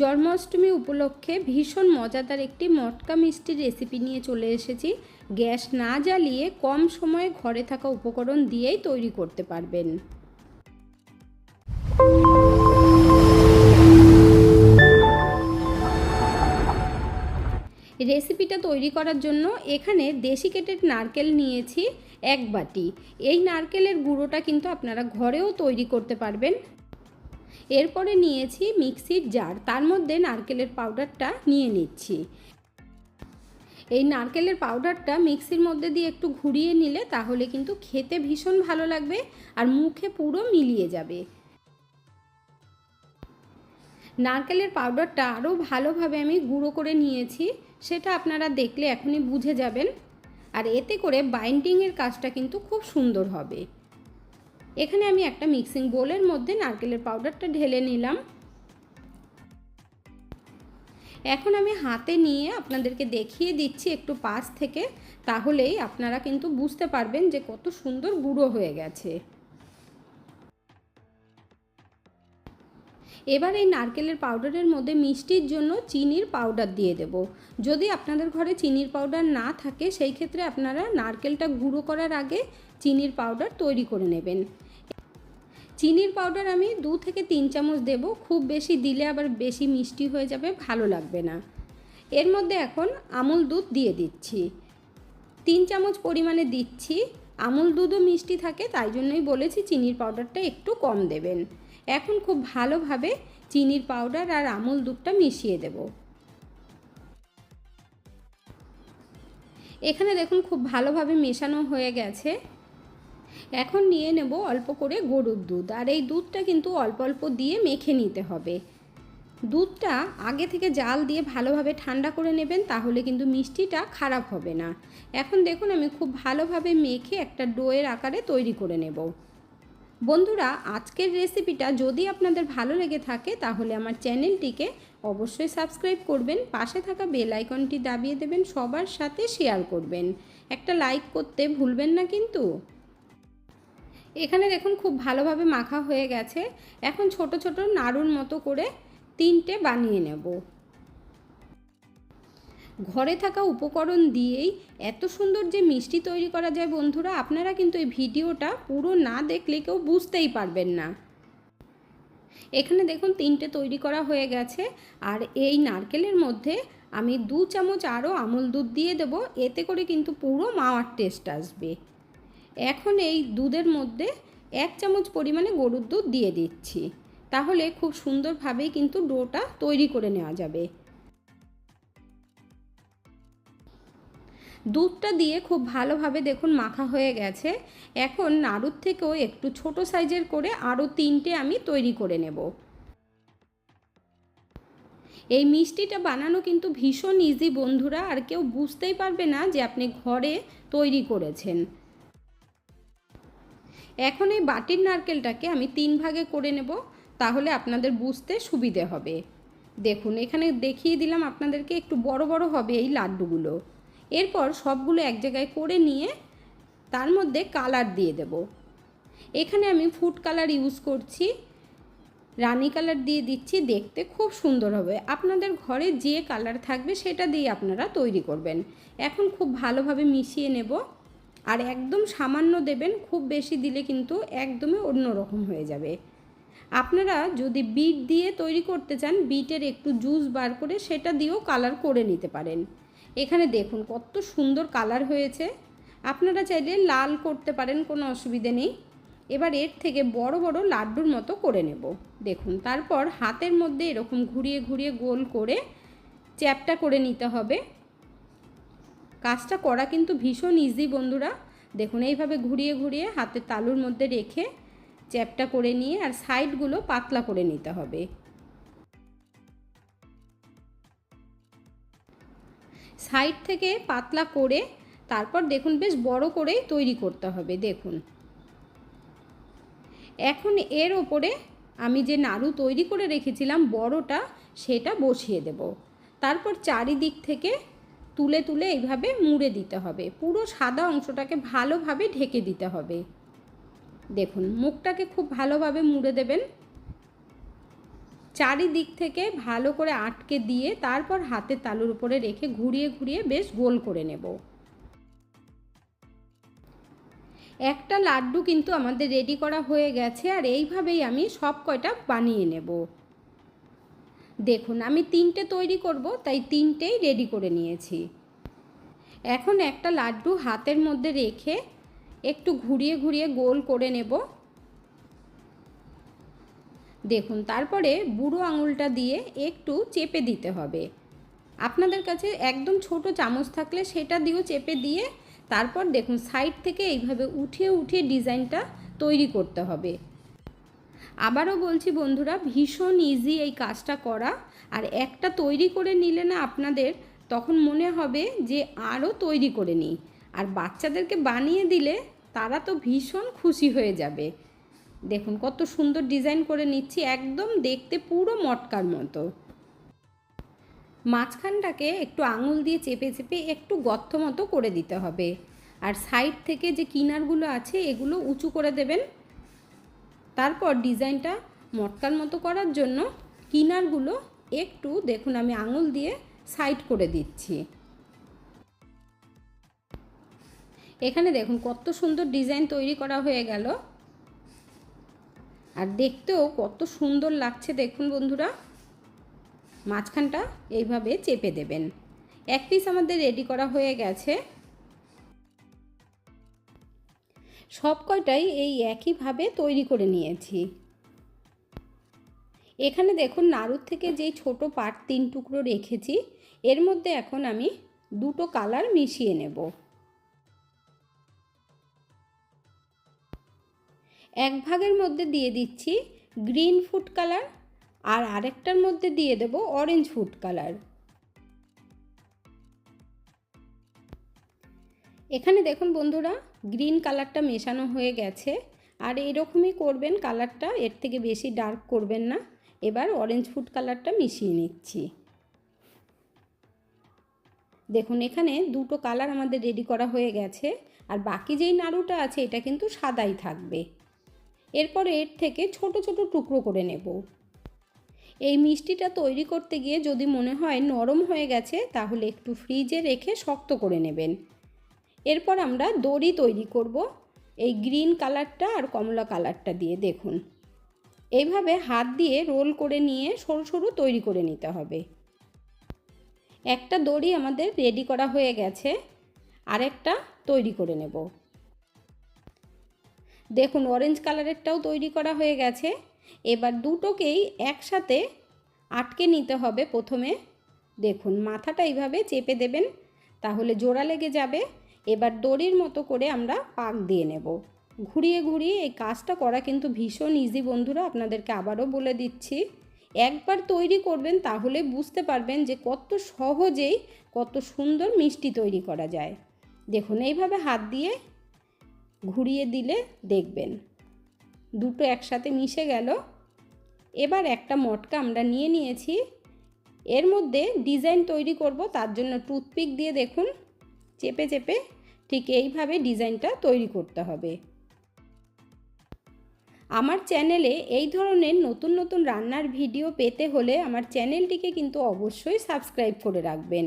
জন্মাষ্টমী উপলক্ষে ভীষণ মজাদার একটি মটকা মিষ্টির রেসিপি নিয়ে চলে এসেছি। গ্যাস না জ্বালিয়ে কম সময়ে ঘরে থাকা উপকরণ দিয়েই তৈরি করতে পারবেন। রেসিপিটা তৈরি করার জন্য এখানে দেশি কেটের নারকেল নিয়েছি এক বাটি। এই নারকেলের গুঁড়োটা কিন্তু আপনারা ঘরেও তৈরি করতে পারবেন। এরপরে নিয়েছি মিক্সির জার। তার মধ্যে নারকেলের পাউডারটা নিয়ে নিচ্ছি। এই নারকেলের পাউডারটা মিক্সির মধ্যে দিয়ে একটু ঘুরিয়ে নিলে তাহলে কিন্তু খেতে ভীষণ ভালো লাগবে আর মুখে পুরো মিলিয়ে যাবে। নারকেলের পাউডারটা আরও ভালোভাবে আমি গুঁড়ো করে নিয়েছি। সেটা আপনারা দেখলে এখনই বুঝে যাবেন। আর এতে করে বাইন্ডিংয়ের কাজটা কিন্তু খুব সুন্দর হবে। এখানে আমি একটা মিক্সিং বোলের মধ্যে নারকেলের পাউডারটা ঢেলে নিলাম। এখন আমি হাতে নিয়ে আপনাদেরকে দেখিয়ে দিচ্ছি একটু পাশ থেকে, তাহলেই আপনারা কিন্তু বুঝতে পারবেন যে কত সুন্দর গুঁড়ো হয়ে গেছে। এবার এই নারকেলের পাউডারের মধ্যে মিষ্টির জন্য চিনির পাউডার দিয়ে দেব। যদি আপনাদের ঘরে চিনির পাউডার না থাকে, সেই ক্ষেত্রে আপনারা নারকেলটা গুঁড়ো করার আগে চিনির পাউডার তৈরি করে নেবেন। চিনির পাউডার আমি দু থেকে তিন চামচ দেব। খুব বেশি দিলে আবার বেশি মিষ্টি হয়ে যাবে, ভালো লাগবে না। এর মধ্যে এখন আমুল দুধ দিয়ে দিচ্ছি। তিন চামচ পরিমাণে দিচ্ছি। আমুল দুধও মিষ্টি থাকে, তাই জন্যই বলেছি চিনির পাউডারটা একটু কম দেবেন। এখন খুব ভালোভাবে চিনির পাউডার আর আমুল দুধটা মিশিয়ে দেব। এখানে দেখুন খুব ভালোভাবে মেশানো হয়ে গেছে। এখন নিয়ে নেব অল্প করে গরুর দুধ, আর এই দুধটা কিন্তু অল্প অল্প দিয়ে মেখে নিতে হবে। দুধটা আগে থেকে জাল দিয়ে ভালোভাবে ঠান্ডা করে নেবেন, তাহলে কিন্তু মিষ্টিটা খারাপ হবে না। এখন দেখুন, আমি খুব ভালোভাবে মেখে একটা ডোয়ের আকারে তৈরি করে নেব। বন্ধুরা, আজকের রেসিপিটা যদি আপনাদের ভালো লেগে থাকে, তাহলে আমার চ্যানেলটিকে অবশ্যই সাবস্ক্রাইব করবেন, পাশে থাকা বেল আইকনটি দাবিয়ে দেবেন, সবার সাথে শেয়ার করবেন। একটা লাইক করতে ভুলবেন না কিন্তু। এখানে দেখুন খুব ভালোভাবে মাখা হয়ে গেছে। এখন ছোট ছোট নাড়ুর মতো করে তিনটে বানিয়ে নেব। ঘরে থাকা উপকরণ দিয়েই এত সুন্দর যে মিষ্টি তৈরি করা যায় বন্ধুরা, আপনারা কিন্তু এই ভিডিওটা পুরো না দেখলে কেউ বুঝতেই পারবেন না। এখানে দেখুন তিনটে তৈরি করা হয়ে গেছে। আর এই নারকেলের মধ্যে আমি দু চামচ আরও আমুল দুধ দিয়ে দেব, এতে করে কিন্তু পুরো মাওয়ার টেস্ট আসবে। এখন এই দুধের মধ্যে এক চামচ পরিমাণে গরুর দুধ দিয়ে দিচ্ছি। তাহলে খুব সুন্দরভাবেই কিন্তু ডোটা তৈরি করে নেওয়া যাবে। দুধটা দিয়ে খুব ভালোভাবে দেখুন মাখা হয়ে গেছে। এখন নাড়ুর থেকেও একটু ছোট সাইজের করে আরও তিনটে আমি তৈরি করে নেব। এই মিষ্টিটা বানানো কিন্তু ভীষণ ইজি বন্ধুরা, আর কেউ বুঝতেই পারবে না যে আপনি ঘরে তৈরি করেছেন। এখন এই বাটির নারকেলটাকে আমি তিন ভাগে করে নেব, তাহলে আপনাদের বুঝতে সুবিধে হবে। দেখুন, এখানে দেখিয়ে দিলাম আপনাদেরকে একটু বড় বড় হবে এই লাড্ডুগুলো। এরপর সবগুলো এক জায়গায় করে নিয়ে তার মধ্যে কালার দিয়ে দেব। এখানে আমি ফুড কালার ইউজ করছি, রানি কালার দিয়ে দিচ্ছি, দেখতে খুব সুন্দর হবে। আপনাদের ঘরে যে কালার থাকবে সেটা দিয়ে আপনারা তৈরি করবেন। এখন খুব ভালোভাবে মিশিয়ে নেব। আর একদম সামান্য দেবেন, খুব বেশি দিলে কিন্তু একদমই অন্যরকম হয়ে যাবে। আপনারা যদি বিট দিয়ে তৈরি করতে চান, বিটের একটু জুস বার করে সেটা দিয়েও কালার করে নিতে পারেন। এখানে দেখুন কত সুন্দর কালার হয়েছে। আপনারা চাইলে লাল করতে পারেন, কোনো অসুবিধে নেই। এবার এর থেকে বড় বড় লাড্ডুর মতো করে নেব। দেখুন, তারপর হাতের মধ্যে এরকম ঘুরিয়ে ঘুরিয়ে গোল করে চ্যাপটা করে নিতে হবে। কাজটা করা কিন্তু ভীষণ ইজি বন্ধুরা। দেখুন, এইভাবে ঘুরিয়ে ঘুরিয়ে হাতের তালুর মধ্যে রেখে চ্যাপটা করে নিয়ে আর সাইডগুলো পাতলা করে নিতে হবে। সাইড থেকে পাতলা করে তারপর দেখুন, বেশ বড় করেই তৈরি করতে হবে, দেখুন। এখন এর ওপরে আমি যে নাড়ু তৈরি করে রেখেছিলাম বড়টা, সেটা বসিয়ে দেব। তারপর চারিদিক থেকে তুলে তুলে এইভাবে মুড়ে দিতে হবে। পুরো সাদা অংশটাকে ভালোভাবে ঢেকে দিতে হবে। দেখুন, মুখটাকে খুব ভালোভাবে মুড়ে দেবেন। চারিদিক থেকে ভালো করে আটকে দিয়ে তারপর হাতের তালুর উপরে রেখে ঘুরিয়ে ঘুরিয়ে বেশ গোল করে নেব। একটা লাড্ডু কিন্তু আমাদের রেডি করা হয়ে গেছে আর এইভাবেই আমি সব কয়টা বানিয়ে নেব। দেখুন, আমি তিনটে তৈরি করব, তাই তিনটেই রেডি করে নিয়েছি। এখন একটা লাড্ডু হাতের মধ্যে রেখে একটু ঘুরিয়ে ঘুরিয়ে গোল করে নেব। দেখুন, তারপরে বুড়ো আঙুলটা দিয়ে একটু চেপে দিতে হবে। আপনাদের কাছে একদম ছোট চামচ থাকলে সেটা দিয়েও চেপে দিয়ে তারপর দেখুন, সাইড থেকে এইভাবে উঠিয়ে উঠিয়ে ডিজাইনটা তৈরি করতে হবে। আবারও বলছি বন্ধুরা, ভীষণ ইজি এই কাজটা করা। আর একটা তৈরি করে নিলে না আপনাদের তখন মনে হবে যে আরও তৈরি করে নিই। আর বাচ্চাদেরকে বানিয়ে দিলে তারা তো ভীষণ খুশি হয়ে যাবে। দেখুন কত সুন্দর ডিজাইন করে নিচ্ছি, একদম দেখতে পুরো মটকার মতো। মাঝখানটাকে একটু আঙুল দিয়ে চেপে চেপে একটু গর্ত মতো করে দিতে হবে। আর সাইড থেকে যে কিনারগুলো আছে, এগুলো উঁচু করে দেবেন। তারপর ডিজাইনটা মটকার মতো করার জন্য কিনারগুলো একটু দেখুন, আমি আঙুল দিয়ে সাইড করে দিচ্ছি। এখানে দেখুন কত সুন্দর ডিজাইন তৈরি করা হয়ে গেল। আর দেখতেও কত সুন্দর লাগছে, দেখুন বন্ধুরা। মাঝখানটা এইভাবে চেপে দেবেন। এক পিস আমাদের রেডি করা হয়ে গেছে। সব কয়টাই এই একইভাবে তৈরি করে নিয়েছি। এখানে দেখুন নাড়ুর থেকে যেই ছোট পাট তিন টুকরো রেখেছি, এর মধ্যে এখন আমি দুটো কালার মিশিয়ে নেব। এক ভাগের মধ্যে দিয়ে দিচ্ছি গ্রিন ফুড কালার আর আরেকটার মধ্যে দিয়ে দেব অরেঞ্জ ফুড কালার। এখানে দেখুন বন্ধুরা গ্রিন কালারটা মেশানো হয়ে গেছে। আর এরকমই করবেন কালারটা, এর থেকে বেশি ডার্ক করবেন না। এবার অরেঞ্জ ফুড কালারটা মিশিয়ে নিচ্ছি। দেখুন, এখানে দুটো কালার আমাদের রেডি করা হয়ে গেছে। আর বাকি যেই নাড়ুটা আছে, এটা কিন্তু সাদাই থাকবে। এরপরে এর থেকে ছোট ছোট টুকরো করে নেব। এই মিষ্টিটা তৈরি করতে গিয়ে যদি মনে হয় নরম হয়ে গেছে, তাহলে একটু ফ্রিজে রেখে শক্ত করে নেবেন। এরপর আমরা দড়ি তৈরি করব। এই গ্রিন কালারটা আর কমলা কালারটা দিয়ে দেখুন। এইভাবে হাত দিয়ে রোল করে নিয়ে সরু সরু তৈরি করে নিতে হবে। একটা দড়ি আমাদের রেডি করা হয়ে গেছে। আরেকটা তৈরি করে নেব। দেখুন, অরেঞ্জ কালারেরটাও তৈরি করা হয়ে গেছে। এবার দুটোকেই একসাথে আটকে নিতে হবে প্রথমে। দেখুন, মাথাটা এইভাবে চেপে দেবেন, তাহলে জোড়া লেগে যাবে। এবার দড়ির মতো করে আমরা পাক দিয়ে নেব। ঘুরিয়ে ঘুরিয়ে এই কাজটা করা কিন্তু ভীষণ ইজি বন্ধুরা, আপনাদেরকে আবারও বলে দিচ্ছি। একবার তৈরি করবেন তাহলে বুঝতে পারবেন যে কত সহজেই কত সুন্দর মিষ্টি তৈরি করা যায়। দেখুন, এইভাবে হাত দিয়ে ঘুরিয়ে দিলে দেখবেন দুটো একসাথে মিশে গেল। এবার একটা মটকা আমরা নিয়ে নিয়েছি। এর মধ্যে ডিজাইন তৈরি করব, তার জন্য টুথপিক দিয়ে দেখুন। চেপে চেপে ঠিক এইভাবে ডিজাইনটা তৈরি করতে হবে। আমার চ্যানেলে এই ধরনের নতুন নতুন রান্নার ভিডিও পেতে হলে আমার চ্যানেলটিকে কিন্তু অবশ্যই সাবস্ক্রাইব করে রাখবেন।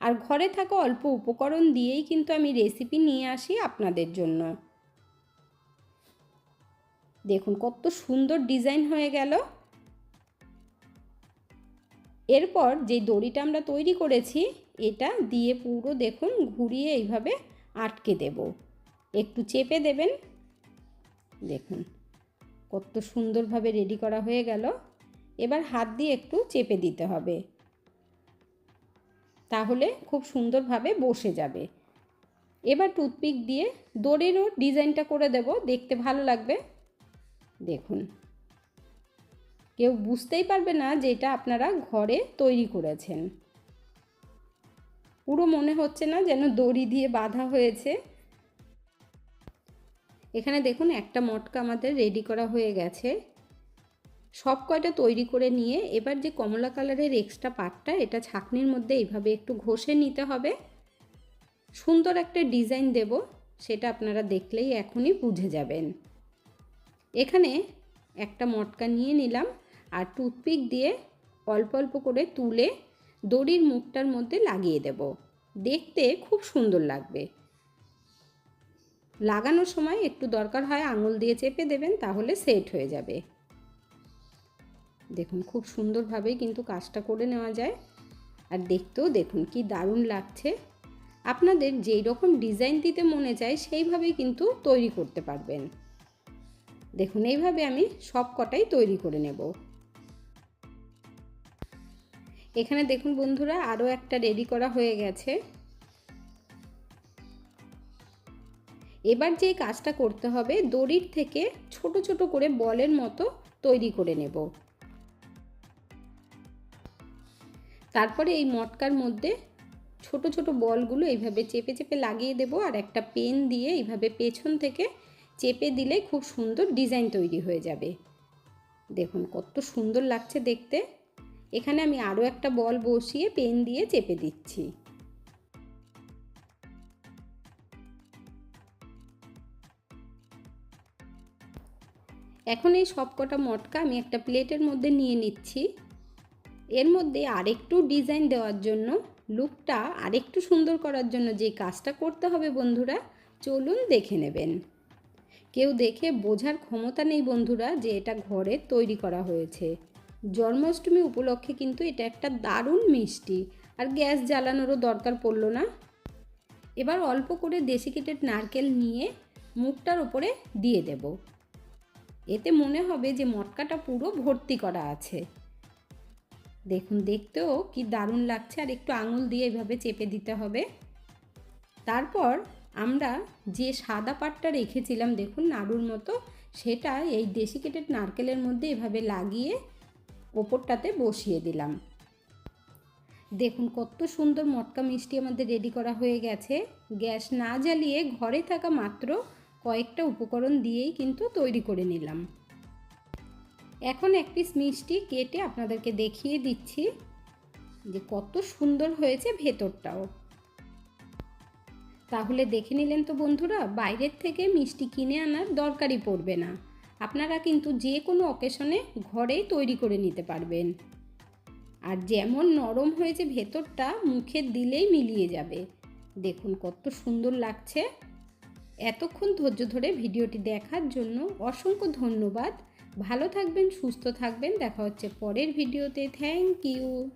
আর ঘরে থাকা অল্প উপকরণ দিয়েই কিন্তু আমি রেসিপি নিয়ে আসি আপনাদের জন্য। দেখুন কত সুন্দর ডিজাইন হয়ে গেল। এরপর যে দড়িটা আমরা তৈরি করেছি এটা দিয়ে পুরো দেখুন ঘুরিয়ে এইভাবে আটকে দেব। একটু চেপে দেবেন। দেখুন কত সুন্দরভাবে রেডি করা হয়ে গেল। এবার হাত দিয়ে একটু চেপে দিতে হবে। তাহলে খুব সুন্দরভাবে বসে যাবে। এবার টুথপিক দিয়ে দড়িরও ডিজাইনটা করে দেব, দেখতে ভালো লাগবে। দেখুন। কেউ বুঝতেই পারবে না যে এটা আপনারা ঘরে তৈরি করেছেন। পুরো মনে হচ্ছে না যেন দড়ি দিয়ে বাঁধা হয়েছে। এখানে দেখুন একটা মটকা আমাদের রেডি করা হয়ে গেছে। সব কয়টা তৈরি করে নিয়ে এবার যে কমলা কালারের এক্সট্রা পাটটা, এটা ছাকনির মধ্যে এইভাবে একটু ঘষে নিতে হবে। সুন্দর একটা ডিজাইন দেব, সেটা আপনারা দেখলেই এখনই বুঝে যাবেন। এখানে একটা মটকা নিয়ে নিলাম, আর টুথপিক দিয়ে অল্প অল্প করে তুলে দড়ির মুখটার মধ্যে লাগিয়ে দেব। দেখতে খুব সুন্দর লাগবে। লাগানোর সময় একটু দরকার হয় আঙুল দিয়ে চেপে দেবেন, তাহলে সেট হয়ে যাবে। দেখুন, খুব সুন্দরভাবেই কিন্তু কাজটা করে নেওয়া যায়। আর দেখতেও দেখুন, কি দারুণ লাগছে। আপনাদের যেই রকম ডিজাইন দিতে মনে চায় সেইভাবেই কিন্তু তৈরি করতে পারবেন। দেখুন, এইভাবে আমি সব কটাই তৈরি করে নেব। এখানে দেখুন বন্ধুরা আরও একটা রেডি করা হয়ে গেছে। এবার যে কাজটা করতে হবে, দড়ির থেকে ছোট ছোট করে বলের মতো তৈরি করে নেব। তারপরে এই মটকার মধ্যে ছোট ছোট বলগুলো এইভাবে চেপে চেপে লাগিয়ে দেব আর একটা পেন দিয়ে এইভাবে পেছন থেকে চেপে দিলে খুব সুন্দর ডিজাইন তৈরি হয়ে যাবে। দেখুন কত সুন্দর লাগছে দেখতে। এখানে আমি আরও একটা বল বসিয়ে পেন দিয়ে চেপে দিচ্ছি। এখন এই সবকটা মটকা আমি একটা প্লেটের মধ্যে নিয়ে নিচ্ছি। এর মধ্যে আরেকটু ডিজাইন দেওয়ার জন্য, লুকটা আরেকটু সুন্দর করার জন্য যে কাজটা করতে হবে বন্ধুরা, চলুন দেখে নেবেন। কেউ দেখে বোঝার ক্ষমতা নেই বন্ধুরা যে এটা ঘরে তৈরি করা হয়েছে। জন্মাষ্টমী উপলক্ষে কিন্তু এটা একটা দারুণ মিষ্টি। আর গ্যাস জ্বালানোরও দরকার পড়ল না। এবার অল্প করে ডেসিকেটেড নারকেল নিয়ে মুখটার ওপরে দিয়ে দেব। এতে মনে হবে যে মটকাটা পুরো ভর্তি করা আছে। দেখুন, দেখতেও কি দারুণ লাগছে। আর একটু আঙুল দিয়ে এভাবে চেপে দিতে হবে। তারপর আমরা যে সাদা পাটটা রেখেছিলাম, দেখুন, নাড়ুর মতো, সেটা এই ডেসিকেটেড নারকেলের মধ্যে এভাবে লাগিয়ে ওপরটাতে বসিয়ে দিলাম। দেখুন কত সুন্দর মটকা মিষ্টি আমাদের রেডি করা হয়ে গেছে। গ্যাস না জ্বালিয়ে ঘরে থাকা মাত্র কয়েকটা উপকরণ দিয়েই কিন্তু তৈরি করে নিলাম। এখন এক পিস মিষ্টি কেটে আপনাদেরকে দেখিয়ে দিচ্ছি যে কত সুন্দর হয়েছে ভেতরটাও। তাহলে দেখে নিলেন তো বন্ধুরা, বাইরের থেকে মিষ্টি কিনে আনার দরকারই পড়বে না। আপনারা কিন্তু যে কোনো অকেশনে ঘরেই তৈরি করে নিতে পারবেন। আর যেমন নরম হয়েছে ভেতরটা, মুখে দিলেই মিলিয়ে যাবে। দেখুন কত সুন্দর লাগছে। এতক্ষণ ধৈর্য ধরে ভিডিওটি দেখার জন্য অসংখ্য ধন্যবাদ। ভালো থাকবেন, সুস্থ থাকবেন। দেখা হচ্ছে পরের ভিডিওতে। Thank you